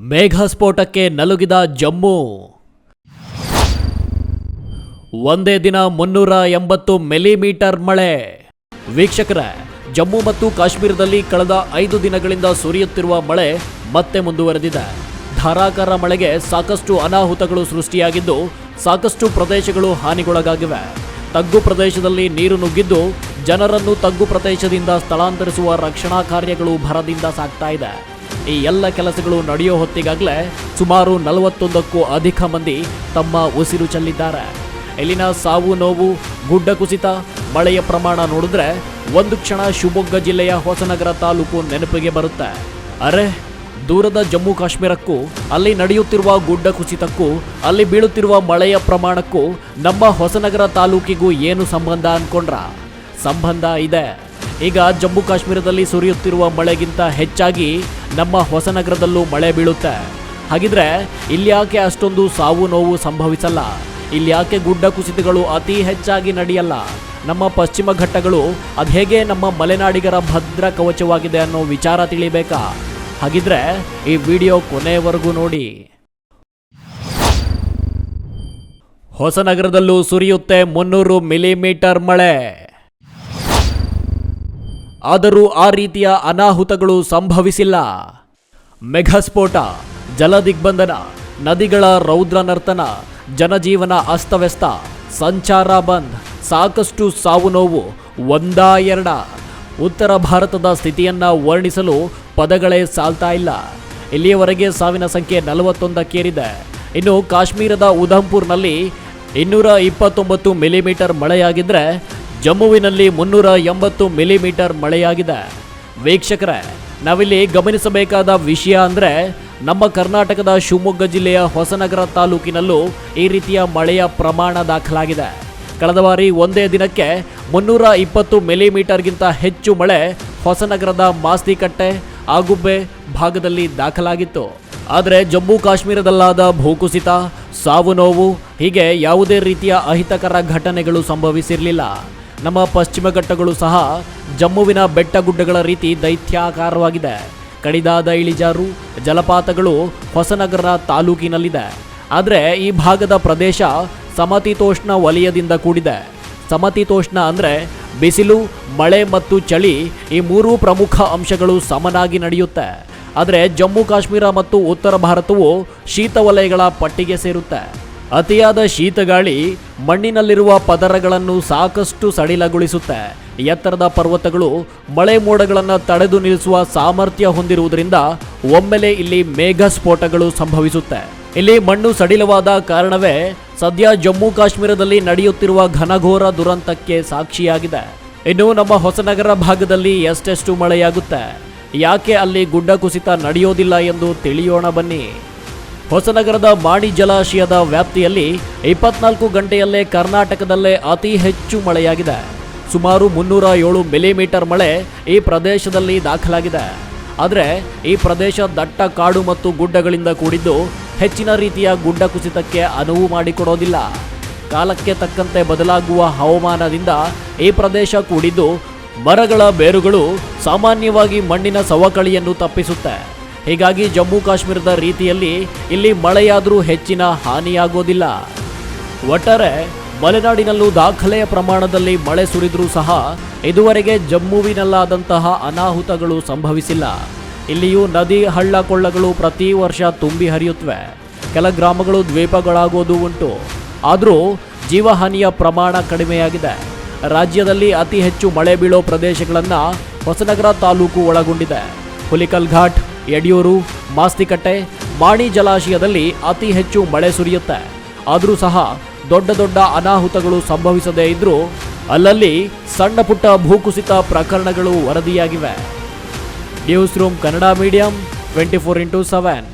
ಮೇಘ ಸ್ಫೋಟಕ್ಕೆ ನಲುಗಿದ ಜಮ್ಮು. ಒಂದೇ ದಿನ ಮುನ್ನೂರ ಎಂಬತ್ತು ಮಿಲಿಮೀಟರ್ ಮಳೆ. ವೀಕ್ಷಕರ, ಜಮ್ಮು ಮತ್ತು ಕಾಶ್ಮೀರದಲ್ಲಿ ಕಳೆದ ಐದು ದಿನಗಳಿಂದ ಸುರಿಯುತ್ತಿರುವ ಮಳೆ ಮತ್ತೆ ಮುಂದುವರೆದಿದೆ. ಧಾರಾಕಾರ ಮಳೆಗೆ ಸಾಕಷ್ಟು ಅನಾಹುತಗಳು ಸೃಷ್ಟಿಯಾಗಿದ್ದು, ಸಾಕಷ್ಟು ಪ್ರದೇಶಗಳು ಹಾನಿಗೊಳಗಾಗಿವೆ. ತಗ್ಗು ಪ್ರದೇಶದಲ್ಲಿ ನೀರು ನುಗ್ಗಿದ್ದು, ಜನರನ್ನು ತಗ್ಗು ಪ್ರದೇಶದಿಂದ ಸ್ಥಳಾಂತರಿಸುವ ರಕ್ಷಣಾ ಕಾರ್ಯಗಳು ಭರದಿಂದ ಸಾಗ್ತಾ ಇದೆ. ಈ ಎಲ್ಲ ಕೆಲಸಗಳು ನಡೆಯೋ ಹೊತ್ತಿಗಾಗಲೇ ಸುಮಾರು ನಲವತ್ತೊಂದಕ್ಕೂ ಅಧಿಕ ಮಂದಿ ತಮ್ಮ ಉಸಿರು ಚೆಲ್ಲಿದ್ದಾರೆ. ಇಲ್ಲಿನ ಸಾವು ನೋವು, ಗುಡ್ಡ ಕುಸಿತ, ಮಳೆಯ ಪ್ರಮಾಣ ನೋಡಿದ್ರೆ ಒಂದು ಕ್ಷಣ ಶಿವಮೊಗ್ಗ ಜಿಲ್ಲೆಯ ಹೊಸನಗರ ತಾಲೂಕು ನೆನಪಿಗೆ ಬರುತ್ತೆ. ಅರೆ, ದೂರದ ಜಮ್ಮು ಕಾಶ್ಮೀರಕ್ಕೂ, ಅಲ್ಲಿ ನಡೆಯುತ್ತಿರುವ ಗುಡ್ಡ ಕುಸಿತಕ್ಕೂ, ಅಲ್ಲಿ ಬೀಳುತ್ತಿರುವ ಮಳೆಯ ಪ್ರಮಾಣಕ್ಕೂ ನಮ್ಮ ಹೊಸನಗರ ತಾಲೂಕಿಗೂ ಏನು ಸಂಬಂಧ ಅನ್ಕೊಂಡ್ರ? ಸಂಬಂಧ ಇದೆ. ಈಗ ಜಮ್ಮು ಕಾಶ್ಮೀರದಲ್ಲಿ ಸುರಿಯುತ್ತಿರುವ ಮಳೆಗಿಂತ ಹೆಚ್ಚಾಗಿ ನಮ್ಮ ಹೊಸನಗರದಲ್ಲೂ ಮಳೆ ಬೀಳುತ್ತೆ. ಹಾಗಿದ್ರೆ ಇಲ್ಯಾಕೆ ಅಷ್ಟೊಂದು ಸಾವು ನೋವು ಸಂಭವಿಸಲ್ಲ? ಇಲ್ಯಾಕೆ ಗುಡ್ಡ ಕುಸಿತಗಳು ಅತಿ ಹೆಚ್ಚಾಗಿ ನಡೆಯಲ್ಲ? ನಮ್ಮ ಪಶ್ಚಿಮ ಘಟ್ಟಗಳು ಅದ್ಹೇಗೆ ನಮ್ಮ ಮಲೆನಾಡಿಗರ ಭದ್ರ ಕವಚವಾಗಿದೆ ಅನ್ನೋ ವಿಚಾರ ತಿಳಿಬೇಕಾ? ಹಾಗಿದ್ರೆ ಈ ವಿಡಿಯೋ ಕೊನೆಯವರೆಗೂ ನೋಡಿ. ಹೊಸನಗರದಲ್ಲೂ ಸುರಿಯುತ್ತೆ ಮುನ್ನೂರು ಮಿಲಿಮೀಟರ್ ಮಳೆ. ಆದರೂ ಆ ರೀತಿಯ ಅನಾಹುತಗಳು ಸಂಭವಿಸಿಲ್ಲ. ಮೆಘಸ್ಫೋಟ, ಜಲದಿಗ್ಬಂಧನ, ನದಿಗಳ ರೌದ್ರ ನರ್ತನ ಜನಜೀವನ ಅಸ್ತವ್ಯಸ್ತ, ಸಂಚಾರ ಬಂದ್, ಸಾಕಷ್ಟು ಸಾವು ನೋವು ಒಂದಾ ಎರಡ ಉತ್ತರ ಭಾರತದ ಸ್ಥಿತಿಯನ್ನು ವರ್ಣಿಸಲು ಪದಗಳೇ ಸಾಲ್ತಾ ಇಲ್ಲ. ಇಲ್ಲಿಯವರೆಗೆ ಸಾವಿನ ಸಂಖ್ಯೆ ನಲವತ್ತೊಂದಕ್ಕೇರಿದೆ. ಇನ್ನು ಕಾಶ್ಮೀರದ ಉಧಂಪುರ್ನಲ್ಲಿ ಇನ್ನೂರ ಇಪ್ಪತ್ತೊಂಬತ್ತು ಮಿಲಿಮೀಟರ್ ಮಳೆಯಾಗಿದ್ರೆ ಜಮ್ಮುವಿನಲ್ಲಿ ಮುನ್ನೂರ ಎಂಬತ್ತು ಮಿಲಿಮೀಟರ್ ಮಳೆಯಾಗಿದೆ. ವೀಕ್ಷಕರೇ, ನಾವಿಲ್ಲಿ ಗಮನಿಸಬೇಕಾದ ವಿಷಯ ಅಂದರೆ, ನಮ್ಮ ಕರ್ನಾಟಕದ ಶಿವಮೊಗ್ಗ ಜಿಲ್ಲೆಯ ಹೊಸನಗರ ತಾಲೂಕಿನಲ್ಲೂ ಈ ರೀತಿಯ ಮಳೆಯ ಪ್ರಮಾಣ ದಾಖಲಾಗಿದೆ. ಕಳೆದ ಬಾರಿ ಒಂದೇ ದಿನಕ್ಕೆ ಮುನ್ನೂರ ಇಪ್ಪತ್ತು ಮಿಲಿಮೀಟರ್ಗಿಂತ ಹೆಚ್ಚು ಮಳೆ ಹೊಸನಗರದ ಮಾಸ್ತಿಕಟ್ಟೆ, ಆಗುಬ್ಬೆ ಭಾಗದಲ್ಲಿ ದಾಖಲಾಗಿತ್ತು. ಆದರೆ ಜಮ್ಮು ಕಾಶ್ಮೀರದಲ್ಲಾದ ಭೂಕುಸಿತ, ಸಾವು ನೋವು, ಹೀಗೆ ಯಾವುದೇ ರೀತಿಯ ಅಹಿತಕರ ಘಟನೆಗಳು ಸಂಭವಿಸಿರಲಿಲ್ಲ. ನಮ್ಮ ಪಶ್ಚಿಮ ಘಟ್ಟಗಳು ಸಹ ಜಮ್ಮುವಿನ ಬೆಟ್ಟ ಗುಡ್ಡಗಳ ರೀತಿ ದೈತ್ಯಾಕಾರವಾಗಿದೆ. ಕಡಿದಾದ ಇಳಿಜಾರು ಜಲಪಾತಗಳು ಹೊಸನಗರ ತಾಲೂಕಿನಲ್ಲಿದೆ. ಆದರೆ ಈ ಭಾಗದ ಪ್ರದೇಶ ಸಮತೀತೋಷ್ಣ ವಲಯದಿಂದ ಕೂಡಿದೆ. ಸಮತೀತೋಷ್ಣ ಅಂದರೆ ಬಿಸಿಲು, ಮಳೆ ಮತ್ತು ಚಳಿ ಈ ಮೂರೂ ಪ್ರಮುಖ ಅಂಶಗಳು ಸಮನಾಗಿ ನಡೆಯುತ್ತೆ. ಆದರೆ ಜಮ್ಮು, ಕಾಶ್ಮೀರ ಮತ್ತು ಉತ್ತರ ಭಾರತವು ಶೀತ ವಲಯಗಳ ಪಟ್ಟಿಗೆ ಸೇರುತ್ತೆ. ಅತಿಯಾದ ಶೀತಗಾಳಿ ಮಣ್ಣಿನಲ್ಲಿರುವ ಪದರಗಳನ್ನು ಸಾಕಷ್ಟು ಸಡಿಲಗೊಳಿಸುತ್ತೆ. ಎತ್ತರದ ಪರ್ವತಗಳು ಮಳೆ ಮೋಡಗಳನ್ನು ತಡೆದು ನಿಲ್ಲಿಸುವ ಸಾಮರ್ಥ್ಯ ಹೊಂದಿರುವುದರಿಂದ ಒಮ್ಮೆಲೆ ಇಲ್ಲಿ ಮೇಘ ಸ್ಫೋಟಗಳು ಸಂಭವಿಸುತ್ತೆ. ಇಲ್ಲಿ ಮಣ್ಣು ಸಡಿಲವಾದ ಕಾರಣವೇ ಸದ್ಯ ಜಮ್ಮು ಕಾಶ್ಮೀರದಲ್ಲಿ ನಡೆಯುತ್ತಿರುವ ಘನಘೋರ ದುರಂತಕ್ಕೆ ಸಾಕ್ಷಿಯಾಗಿದೆ. ಇನ್ನು ನಮ್ಮ ಹೊಸನಗರ ಭಾಗದಲ್ಲಿ ಎಷ್ಟೆಷ್ಟು ಮಳೆಯಾಗುತ್ತೆ? ಯಾಕೆ ಅಲ್ಲಿ ಗುಡ್ಡ ಕುಸಿತ ನಡೆಯೋದಿಲ್ಲ ಎಂದು ತಿಳಿಯೋಣ ಬನ್ನಿ. ಹೊಸನಗರದ ಮಾಣಿ ಜಲಾಶಯದ ವ್ಯಾಪ್ತಿಯಲ್ಲಿ ಇಪ್ಪತ್ನಾಲ್ಕು ಗಂಟೆಯಲ್ಲೇ ಕರ್ನಾಟಕದಲ್ಲೇ ಅತಿ ಹೆಚ್ಚು ಮಳೆಯಾಗಿದೆ. ಸುಮಾರು ಮುನ್ನೂರ ಏಳು ಮಿಲಿಮೀಟರ್ ಮಳೆ ಈ ಪ್ರದೇಶದಲ್ಲಿ ದಾಖಲಾಗಿದೆ. ಆದರೆ ಈ ಪ್ರದೇಶ ದಟ್ಟ ಕಾಡು ಮತ್ತು ಗುಡ್ಡಗಳಿಂದ ಕೂಡಿದ್ದು ಹೆಚ್ಚಿನ ರೀತಿಯ ಗುಡ್ಡ ಕುಸಿತಕ್ಕೆ ಅನುವು ಮಾಡಿಕೊಡೋದಿಲ್ಲ. ಕಾಲಕ್ಕೆ ತಕ್ಕಂತೆ ಬದಲಾಗುವ ಹವಾಮಾನದಿಂದ ಈ ಪ್ರದೇಶ ಕೂಡಿದ್ದು ಮರಗಳ ಬೇರುಗಳು ಸಾಮಾನ್ಯವಾಗಿ ಮಣ್ಣಿನ ಸವಕಳಿಯನ್ನು ತಪ್ಪಿಸುತ್ತೆ. ಹೀಗಾಗಿ ಜಮ್ಮು ಕಾಶ್ಮೀರದ ರೀತಿಯಲ್ಲಿ ಇಲ್ಲಿ ಮಳೆಯಾದರೂ ಹೆಚ್ಚಿನ ಹಾನಿಯಾಗೋದಿಲ್ಲ. ಒಟ್ಟಾರೆ ಮಲೆನಾಡಿನಲ್ಲೂ ದಾಖಲೆಯ ಪ್ರಮಾಣದಲ್ಲಿ ಮಳೆ ಸುರಿದರೂ ಸಹ ಇದುವರೆಗೆ ಜಮ್ಮುವಿನಲ್ಲಾದಂತಹ ಅನಾಹುತಗಳು ಸಂಭವಿಸಿಲ್ಲ. ಇಲ್ಲಿಯೂ ನದಿ, ಹಳ್ಳ, ಕೊಳ್ಳಗಳು ಪ್ರತಿ ವರ್ಷ ತುಂಬಿ ಹರಿಯುತ್ತವೆ ಕೆಲ ಗ್ರಾಮಗಳು ದ್ವೀಪಗಳಾಗೋದು ಉಂಟು. ಆದರೂ ಜೀವಹಾನಿಯ ಪ್ರಮಾಣ ಕಡಿಮೆಯಾಗಿದೆ. ರಾಜ್ಯದಲ್ಲಿ ಅತಿ ಹೆಚ್ಚು ಮಳೆ ಬೀಳೋ ಪ್ರದೇಶಗಳನ್ನು ಹೊಸನಗರ ತಾಲೂಕು ಒಳಗೊಂಡಿದೆ. ಹುಲಿಕಲ್ ಘಾಟ್ ಯಡಿಯೂರು, ಮಾಸ್ತಿಕಟ್ಟೆ, ಮಾಣಿ ಜಲಾಶಯದಲ್ಲಿ ಅತಿ ಹೆಚ್ಚು ಮಳೆ ಸುರಿಯುತ್ತೆ. ಆದರೂ ಸಹ ದೊಡ್ಡ ದೊಡ್ಡ ಅನಾಹುತಗಳು ಸಂಭವಿಸದೇ ಇದ್ರೂ ಅಲ್ಲಲ್ಲಿ ಸಣ್ಣ ಪುಟ್ಟ ಭೂಕುಸಿತ ಪ್ರಕರಣಗಳು ವರದಿಯಾಗಿವೆ. News room Kannada medium twenty four into seven